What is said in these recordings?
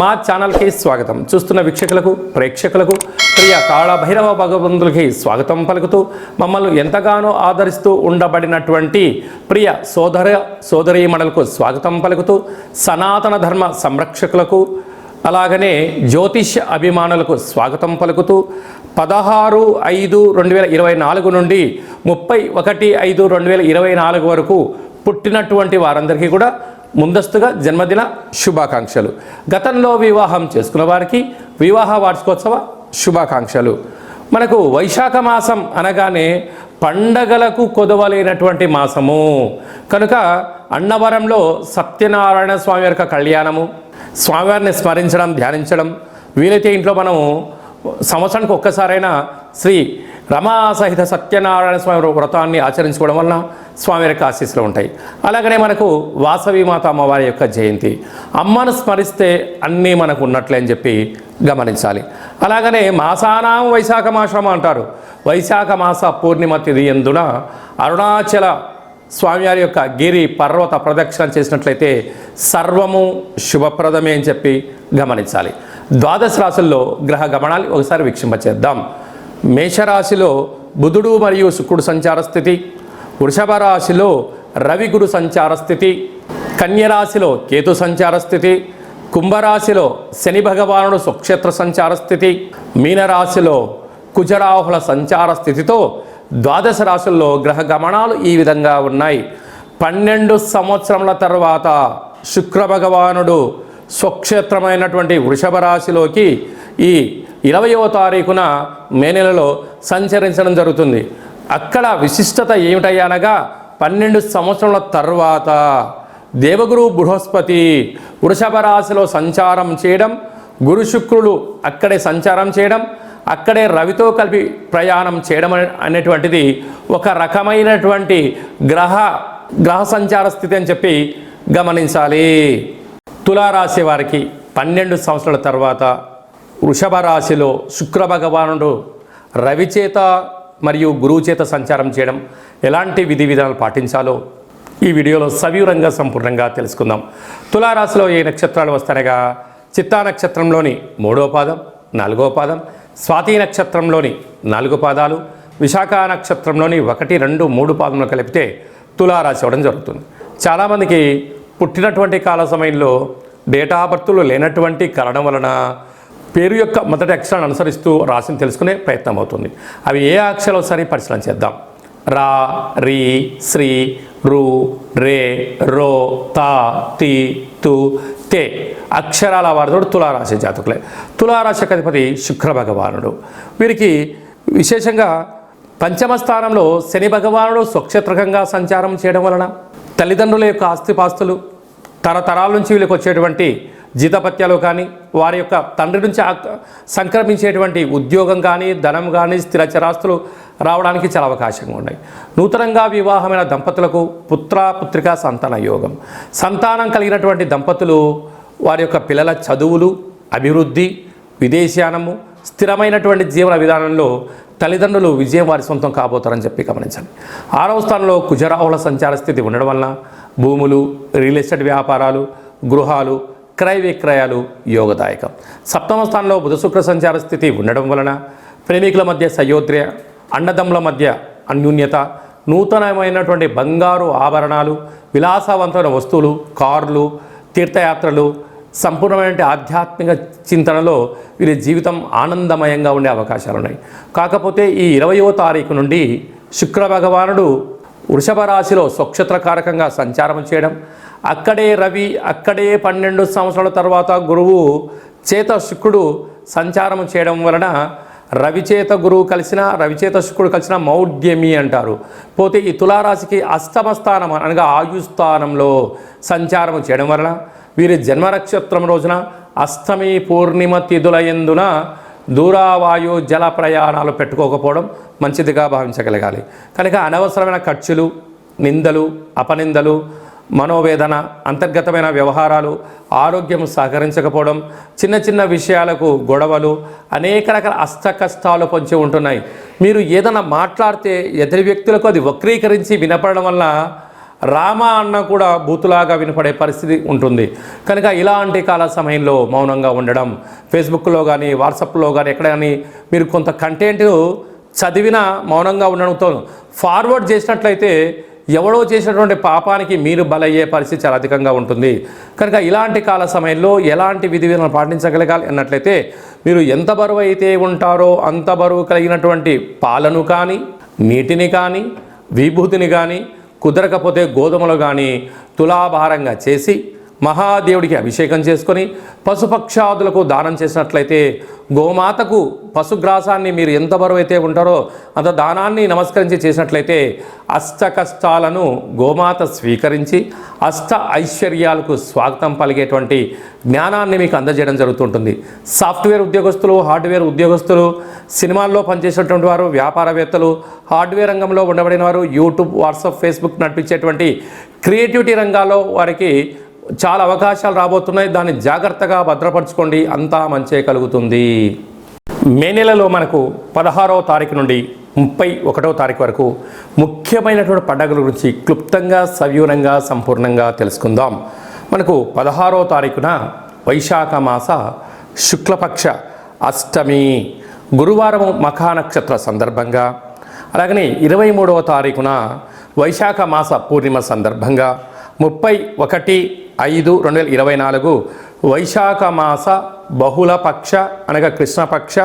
మా ఛానల్కి స్వాగతం. చూస్తున్న వీక్షకులకు ప్రేక్షకులకు ప్రియ కాళ భైరవ భగవంతులకి స్వాగతం పలుకుతూ మమ్మల్ని ఎంతగానో ఆదరిస్తూ ఉండబడినటువంటి ప్రియ సోదర సోదరీమణులకు స్వాగతం పలుకుతూ సనాతన ధర్మ సంరక్షకులకు అలాగనే జ్యోతిష్య అభిమానులకు స్వాగతం పలుకుతూ పదహారు ఐదు రెండు వేల ఇరవై నాలుగు నుండి ముప్పై ఒకటి ఐదు రెండు వేల ఇరవై నాలుగు వరకు పుట్టినటువంటి వారందరికీ కూడా ముందస్తుగా జన్మదిన శుభాకాంక్షలు. గతంలో వివాహం చేసుకున్న వారికి వివాహ వార్షికోత్సవ శుభాకాంక్షలు. మనకు వైశాఖ మాసం అనగానే పండగలకు కొదవలేనటువంటి మాసము. కనుక అన్నవరంలో సత్యనారాయణ స్వామి యొక్క కళ్యాణము స్వామివారిని స్మరించడం ధ్యానించడం వీలైతే ఇంట్లో మనము సంవత్సరానికి ఒక్కసారైనా శ్రీ రమాసహిత సత్యనారాయణ స్వామి వ్రతాన్ని ఆచరించుకోవడం వలన స్వామి యొక్క ఆశీస్సులు ఉంటాయి. అలాగనే మనకు వాసవి మాత అమ్మవారి యొక్క జయంతి. అమ్మను స్మరిస్తే అన్నీ మనకు ఉన్నట్లే అని చెప్పి గమనించాలి. అలాగనే మాసానాం వైశాఖ మాసం అంటారు. వైశాఖ మాస పూర్ణిమ తిథి ఎందున అరుణాచల స్వామివారి యొక్క గిరి పర్వత ప్రదక్షిణ చేసినట్లయితే సర్వము శుభప్రదమే అని చెప్పి గమనించాలి. ద్వాదశ రాశుల్లో గ్రహ గమనాలు ఒకసారి వీక్షింపచేద్దాం. మేషరాశిలో బుధుడు మరియు శుక్రుడు సంచార స్థితి వృషభ రాశిలో రవి గురు సంచార స్థితి కన్యరాశిలో కేతు సంచార స్థితి కుంభరాశిలో శని భగవానుడు స్వక్షేత్ర సంచార స్థితి మీనరాశిలో కుజరాహుల సంచార స్థితితో ద్వాదశ రాశుల్లో గ్రహ గమనాలు ఈ విధంగా ఉన్నాయి. పన్నెండు సంవత్సరముల తర్వాత శుక్ర భగవానుడు స్వక్షేత్రమైనటువంటి వృషభ రాశిలోకి ఈ ఇరవయవ తారీఖున మే నెలలో సంచరించడం జరుగుతుంది. అక్కడ విశిష్టత ఏమిటయ్యా అనగా పన్నెండు సంవత్సరాల తర్వాత దేవగురు బృహస్పతి వృషభ రాశిలో సంచారం చేయడం గురు శుక్రులు అక్కడే సంచారం చేయడం అక్కడే రవితో కలిపి ప్రయాణం చేయడం అనేటువంటిది ఒక రకమైనటువంటి గ్రహ గ్రహ సంచార స్థితి అని చెప్పి గమనించాలి. తులారాశి వారికి పన్నెండు సంవత్సరాల తర్వాత వృషభ రాశిలో శుక్ర భగవానుడు రవి చేత మరియు గురువు చేత సంచారం చేయడం ఎలాంటి విధి విధానాలు పాటించాలో ఈ వీడియోలో సవివరంగా సంపూర్ణంగా తెలుసుకుందాం. తులారాశిలో ఏ నక్షత్రాలు వస్తాయనగా చిత్తా నక్షత్రంలోని మూడో పాదం నాలుగో పాదం స్వాతి నక్షత్రంలోని నాలుగు పాదాలు విశాఖ నక్షత్రంలోని ఒకటి రెండు మూడు పాదములు కలిపితే తులారాశి అవ్వడం జరుగుతుంది. చాలామందికి పుట్టినటువంటి కాల సమయంలో డేటా బర్తులు లేనటువంటి కారణం వలన పేరు యొక్క మొదటి అక్షరాన్ని అనుసరిస్తూ రాశిని తెలుసుకునే ప్రయత్నం అవుతుంది. అవి ఏ అక్షరాలు ఒకసారి పరిశీలన చేద్దాం. రా రీ శ్రీ రు రే రో తా తి తు తే అక్షరాల వారితో తులారాశి జాతకులే. తులారాశి అధిపతి శుక్ర భగవానుడు వీరికి విశేషంగా పంచమ స్థానంలో శని భగవానుడు స్వక్షేత్రకంగా సంచారం చేయడం వలన తల్లిదండ్రుల యొక్క ఆస్తిపాస్తులు తరతరాల నుంచి వీళ్ళకి వచ్చేటువంటి జీతపత్యాలు కానీ వారి యొక్క తండ్రి నుంచి సంక్రమించేటువంటి ఉద్యోగం కానీ ధనం కానీ స్థిరచరాస్తులు రావడానికి చాలా అవకాశంగా ఉన్నాయి. నూతనంగా వివాహమైన దంపతులకు పుత్ర పుత్రిక సంతాన యోగం. సంతానం కలిగినటువంటి దంపతులు వారి యొక్క పిల్లల చదువులు అభివృద్ధి విదేశయానము స్థిరమైనటువంటి జీవన విధానంలో తల్లిదండ్రులు విజయం వారి సొంతం కాబోతారని చెప్పి గమనించండి. ఆరవ స్థానంలో కుజరాహుల సంచార స్థితి ఉండడం వలన భూములు రియల్ ఎస్టేట్ వ్యాపారాలు గృహాలు క్రయ విక్రయాలు యోగదాయకం. సప్తమ స్థానంలో బుధ శుక్ర సంచార స్థితి ఉండడం వలన ప్రేమికుల మధ్య సయోధ్య అన్నదమ్ముల మధ్య అన్యూన్యత నూతనమైనటువంటి బంగారు ఆభరణాలు విలాసవంతమైన వస్తువులు కార్లు తీర్థయాత్రలు సంపూర్ణమైన ఆధ్యాత్మిక చింతనలో వీరి జీవితం ఆనందమయంగా ఉండే అవకాశాలు ఉన్నాయి. కాకపోతే ఈ ఇరవయో తారీఖు నుండి శుక్ర భగవానుడు వృషభ రాశిలో స్వక్షత్రకారకంగా సంచారం చేయడం అక్కడే రవి అక్కడే పన్నెండు సంవత్సరాల తర్వాత గురువు చేత శుక్రుడు సంచారం చేయడం వలన రవిచేత గురువు కలిసిన రవిచేత శుక్రుడు కలిసిన మౌఢ్యమి అంటారు. పోతే ఈ తులారాశికి అష్టమ స్థానం అనగా ఆయుస్థానంలో సంచారం చేయడం వలన వీరి జన్మ నక్షత్రం రోజున అష్టమి పూర్ణిమ తిథులయందున దూరావాయు జల ప్రయాణాలు పెట్టుకోకపోవడం మంచిదిగా భావించగలగాలి. కనుక అనవసరమైన ఖర్చులు నిందలు అపనిందలు మనోవేదన అంతర్గతమైన వ్యవహారాలు ఆరోగ్యం సహకరించకపోవడం చిన్న చిన్న విషయాలకు గొడవలు అనేక రకాల అష్ట కష్టాలు పొంచి ఉంటున్నాయి. మీరు ఏదైనా మాట్లాడితే ఎదురు వ్యక్తులకు అది వక్రీకరించి వినపడడం వల్ల రామ అన్న కూడా బూతులాగా వినపడే పరిస్థితి ఉంటుంది. కనుక ఇలాంటి కాల సమయంలో మౌనంగా ఉండడం ఫేస్బుక్లో కానీ వాట్సాప్లో కానీ ఎక్కడ కానీ మీరు కొంత కంటెంట్ చదివిన మౌనంగా ఉండడంతో ఫార్వర్డ్ చేసినట్లయితే ఎవడో చేసినటువంటి పాపానికి మీరు బలయ్యే పరిస్థితి చాలా అధికంగా ఉంటుంది. కనుక ఇలాంటి కాల సమయంలో ఎలాంటి విధి విధానాలు పాటించగలగాలి అన్నట్లయితే మీరు ఎంత బరువు అయితే ఉంటారో అంత బరువు కలిగినటువంటి పాలను కానీ నీటిని కానీ విభూతిని కానీ కుదరకపోతే గోధుమలు కానీ తులాభారంగా చేసి మహాదేవుడికి అభిషేకం చేసుకొని పశుపక్షాదులకు దానం చేసినట్లయితే గోమాతకు పశుగ్రాసాన్ని మీరు ఎంత బరువు అయితే ఉంటారో అంత దానాన్ని నమస్కరించి చేసినట్లయితే అష్ట కష్టాలను గోమాత స్వీకరించి అష్ట ఐశ్వర్యాలకు స్వాగతం పలిగేటువంటి జ్ఞానాన్ని మీకు అందజేయడం జరుగుతుంటుంది. సాఫ్ట్వేర్ ఉద్యోగస్తులు హార్డ్వేర్ ఉద్యోగస్తులు సినిమాల్లో పనిచేసేటువంటి వారు వ్యాపారవేత్తలు హార్డ్వేర్ రంగంలో ఉండబడిన వారు యూట్యూబ్ వాట్సాప్ ఫేస్బుక్ నడిపించేటువంటి క్రియేటివిటీ రంగాల్లో వారికి చాలా అవకాశాలు రాబోతున్నాయి. దాన్ని జాగ్రత్తగా భద్రపరచుకోండి. అంతా మంచే కలుగుతుంది. మే నెలలో మనకు పదహారవ తారీఖు నుండి ముప్పై ఒకటవ తారీఖు వరకు ముఖ్యమైనటువంటి పండుగల గురించి క్లుప్తంగా సవివరంగా సంపూర్ణంగా తెలుసుకుందాం. మనకు పదహారవ తారీఖున వైశాఖ మాస శుక్లపక్ష అష్టమి. గురువారం మఖానక్షత్ర సందర్భంగా అలాగనే ఇరవై మూడవ తారీఖున వైశాఖ మాస పూర్ణిమ సందర్భంగా ముప్పై ఒకటి ఐదు రెండు వేల ఇరవై నాలుగు. వైశాఖ మాస బహుళపక్ష అనగా కృష్ణపక్ష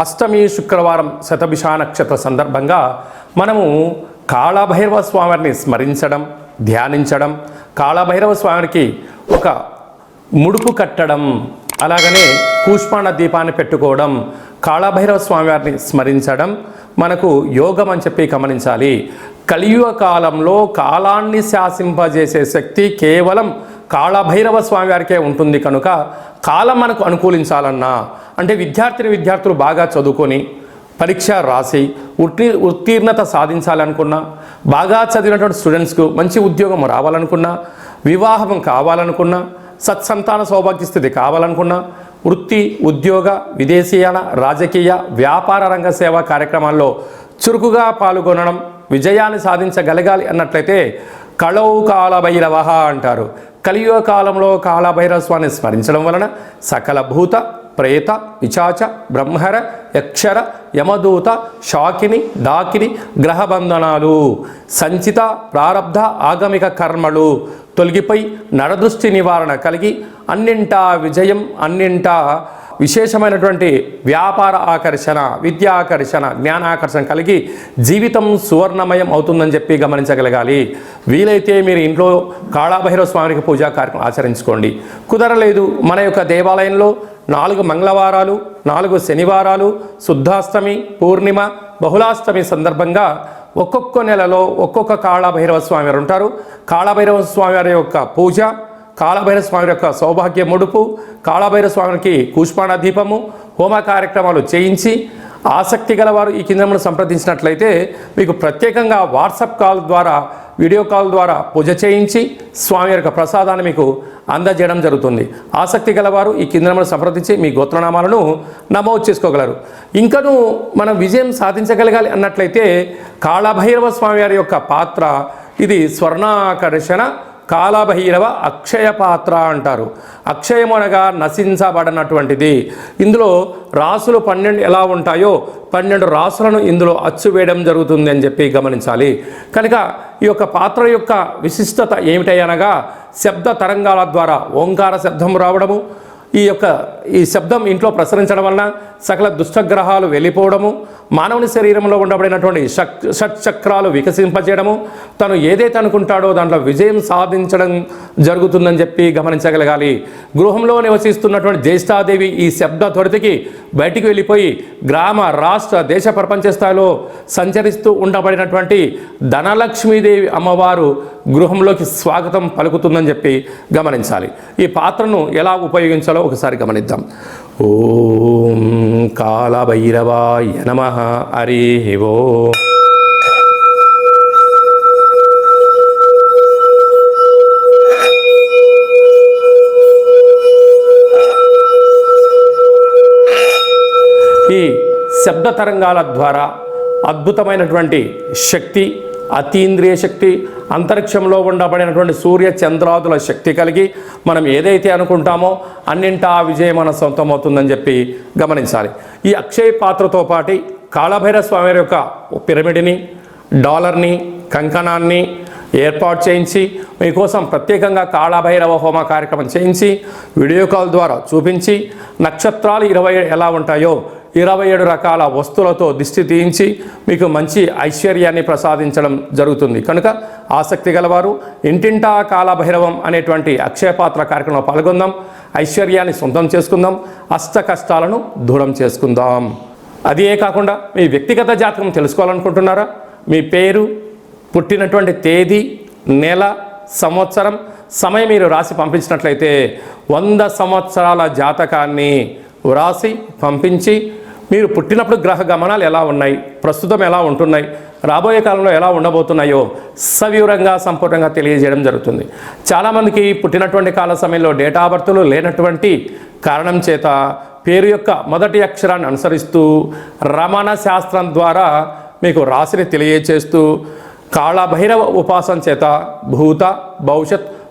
అష్టమి శుక్రవారం శతభిషా నక్షత్ర సందర్భంగా మనము కాళభైరవ స్వామిని స్మరించడం ధ్యానించడం కాళభైరవ స్వామికి ఒక ముడుపు కట్టడం అలాగనే కూష్మాణ దీపాన్ని పెట్టుకోవడం కాళభైరవ స్వామివారిని స్మరించడం మనకు యోగం అని చెప్పి గమనించాలి. కలియుగ కాలంలో కాలాన్ని శాసింపజేసే శక్తి కేవలం కాళభైరవ స్వామివారికే ఉంటుంది కనుక కాలం మనకు అనుకూలించాలన్నా అంటే విద్యార్థిని విద్యార్థులు బాగా చదువుకొని పరీక్ష రాసి ఉత్తీ ఉత్తీర్ణత సాధించాలనుకున్నా బాగా చదివినటువంటి స్టూడెంట్స్కు మంచి ఉద్యోగం రావాలనుకున్నా వివాహం కావాలనుకున్నా సత్సంతాన సౌభాగ్య స్థితి కావాలనుకున్నా వృత్తి ఉద్యోగ విదేశీయాన రాజకీయ వ్యాపార రంగ సేవా కార్యక్రమాల్లో చురుకుగా పాల్గొనడం విజయాన్ని సాధించగలగాలి అన్నట్లయితే కళౌ కాలభైరవ అంటారు. కలియుగ కాలంలో కాలభైరస్వాన్ని స్మరించడం వలన సకల భూత ప్రేత విచాచ బ్రహ్మర యక్షర యమదూత షాకిని దాకిని గ్రహబంధనాలు సంచిత ప్రారబ్ధ ఆగమిక కర్మలు తొలగిపోయి నరదృష్టి నివారణ కలిగి అన్నింటా విజయం అన్నింటా విశేషమైనటువంటి వ్యాపార ఆకర్షణ విద్యా ఆకర్షణ జ్ఞానాకర్షణ కలిగి జీవితం సువర్ణమయం అవుతుందని చెప్పి గమనించగలగాలి. వీలైతే మీరు ఇంట్లో కాళాభైరవ స్వామికి పూజా కార్యక్రమం ఆచరించుకోండి. కుదరలేదు మన యొక్క దేవాలయంలో నాలుగు మంగళవారాలు నాలుగు శనివారాలు శుద్ధాష్టమి పూర్ణిమ బహుళాష్టమి సందర్భంగా ఒక్కొక్క నెలలో ఒక్కొక్క కాళభైరవ స్వామి వారు ఉంటారు. కాళభైరవ స్వామి వారి యొక్క పూజ కాళభైరవ స్వామి యొక్క సౌభాగ్య ముడుపు కాళభైరవ స్వామికి కూష్పాణ దీపము హోమ కార్యక్రమాలు చేయించి ఆసక్తి గలవారు ఈ కేంద్రమును సంప్రదించినట్లయితే మీకు ప్రత్యేకంగా వాట్సాప్ కాల్ ద్వారా వీడియో కాల్ ద్వారా పూజ చేయించి స్వామి యొక్క ప్రసాదాన్ని మీకు అందజేయడం జరుగుతుంది. ఆసక్తి గలవారు ఈ కేంద్రమును సంప్రదించి మీ గోత్రనామాలను నమోదు చేసుకోగలరు. ఇంకనూ మనం విజయం సాధించగలగాలి అన్నట్లయితే కాళభైరవ స్వామి వారి యొక్క పాత్ర ఇది స్వర్ణాకర్షణ కాలభైరవ అక్షయ పాత్ర అంటారు అక్షయమనగా నశించబడినటువంటిది. ఇందులో రాసులు పన్నెండు ఎలా ఉంటాయో పన్నెండు రాసులను ఇందులో అచ్చు వేయడం జరుగుతుంది అని చెప్పి గమనించాలి. కనుక ఈ యొక్క పాత్ర యొక్క విశిష్టత ఏమిటనగా శబ్ద తరంగాల ద్వారా ఓంకార శబ్దం రావడము ఈ యొక్క ఈ శబ్దం ఇంట్లో ప్రసరించడం వలన సకల దుష్టగ్రహాలు వెళ్ళిపోవడము మానవుని శరీరంలో ఉండబడినటువంటి షక్ షట్చక్రాలు వికసింపజేయడము తను ఏదైతే అనుకుంటాడో దాంట్లో విజయం సాధించడం జరుగుతుందని చెప్పి గమనించగలగాలి. గృహంలో నివసిస్తున్నటువంటి జ్యేష్ఠాదేవి ఈ శబ్ద త్వరితకి బయటికి వెళ్ళిపోయి గ్రామ రాష్ట్ర దేశ ప్రపంచ స్థాయిలో సంచరిస్తూ ఉండబడినటువంటి ధనలక్ష్మీదేవి అమ్మవారు గృహంలోకి స్వాగతం పలుకుతుందని చెప్పి గమనించాలి. ఈ పాత్రను ఎలా ఉపయోగించాలో ఒకసారి గమనిద్దాం. ఓం కాలభైరవాయ నమ. హరి ఓ. ఈ శబ్ద తరంగాల ద్వారా అద్భుతమైనటువంటి శక్తి అతీంద్రియ శక్తి అంతరిక్షంలో ఉండబడినటువంటి సూర్య చంద్రాదుల శక్తి కలిగి మనం ఏదైతే అనుకుంటామో అన్నింటా ఆ విజయం మన సొంతమవుతుందని చెప్పి గమనించాలి. ఈ అక్షయ పాత్రతో పాటి కాళభైర స్వామి యొక్క పిరమిడ్ని డాలర్ని కంకణాన్ని ఏర్పాటు చేయించి మీకోసం ప్రత్యేకంగా కాళభైరవ హోమ కార్యక్రమం చేయించి వీడియో కాల్ ద్వారా చూపించి నక్షత్రాలు ఇరవై ఎలా ఉంటాయో ఇరవై ఏడు రకాల వస్తువులతో దిష్టి తీయించి మీకు మంచి ఐశ్వర్యాన్ని ప్రసాదించడం జరుగుతుంది. కనుక ఆసక్తి గలవారు ఇంటింటా కాలభైరవం అనేటువంటి అక్షయపాత్ర కార్యక్రమంలో పాల్గొందాం. ఐశ్వర్యాన్ని సొంతం చేసుకుందాం. అష్ట కష్టాలను దూరం చేసుకుందాం. అదే కాకుండా మీ వ్యక్తిగత జాతకం తెలుసుకోవాలనుకుంటున్నారా? మీ పేరు పుట్టినటువంటి తేదీ నెల సంవత్సరం సమయం మీరు రాసి పంపించినట్లయితే వంద సంవత్సరాల జాతకాన్ని వ్రాసి పంపించి మీరు పుట్టినప్పుడు గ్రహ గమనాలు ఎలా ఉన్నాయి? ప్రస్తుతం ఎలా ఉంటున్నాయి? రాబోయే కాలంలో ఎలా ఉండబోతున్నాయో సవివరంగా సంపూర్ణంగా తెలియజేయడం జరుగుతుంది. చాలామందికి పుట్టినటువంటి కాల సమయంలో డేటా బర్త్లు లేనటువంటి కారణం చేత పేరు యొక్క మొదటి అక్షరాన్ని అనుసరిస్తూ రమణ శాస్త్రం ద్వారా మీకు రాశిని తెలియజేస్తూ కాళభైరవ ఉపాసన చేత భూత భవిష్యత్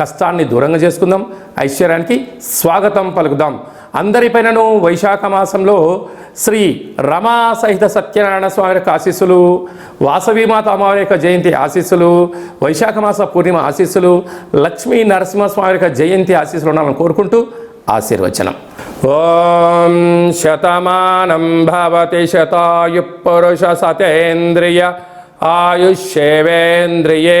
కష్టాన్ని దూరంగా చేసుకుందాం. ఐశ్వర్యానికి స్వాగతం పలుకుదాం. అందరిపైనను వైశాఖ మాసంలో శ్రీ రమా సహిత సత్యనారాయణ స్వామి యొక్క ఆశీస్సులు వాసవీమాత అమ్మవారి యొక్క జయంతి ఆశీస్సులు వైశాఖ మాస పూర్ణిమ ఆశీస్సులు లక్ష్మీ నరసింహస్వామి యొక్క జయంతి ఆశీస్సులు ఉండాలని కోరుకుంటూ ఆశీర్వచనం. ఓం శతమానం భవతి శతాయు పురుష సతేంద్రియ ఆయుష్యేవేంద్రియే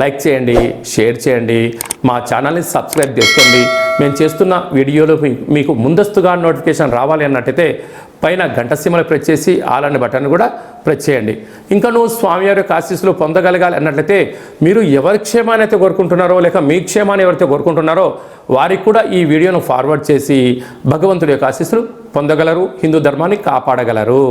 లైక్ చేయండి షేర్ చేయండి మా ఛానల్ని సబ్స్క్రైబ్ చేసుకోండి. మేము చేస్తున్న వీడియోలు మీకు ముందస్తుగా నోటిఫికేషన్ రావాలి అన్నట్టయితే పైన గంట సీమలు ప్రెస్ చేసి ఆలని బటన్ కూడా ప్రెస్ చేయండి. ఇంకా నువ్వు స్వామివారి యొక్క ఆశీస్సులు పొందగలగాలి అన్నట్లయితే మీరు ఎవరి క్షేమాన్ని అయితే కోరుకుంటున్నారో లేక మీ క్షేమాన్ని ఎవరైతే కోరుకుంటున్నారో వారికి కూడా ఈ వీడియోను ఫార్వర్డ్ చేసి భగవంతుడి యొక్క ఆశీస్సులు పొందగలరు హిందూ ధర్మాన్ని కాపాడగలరు.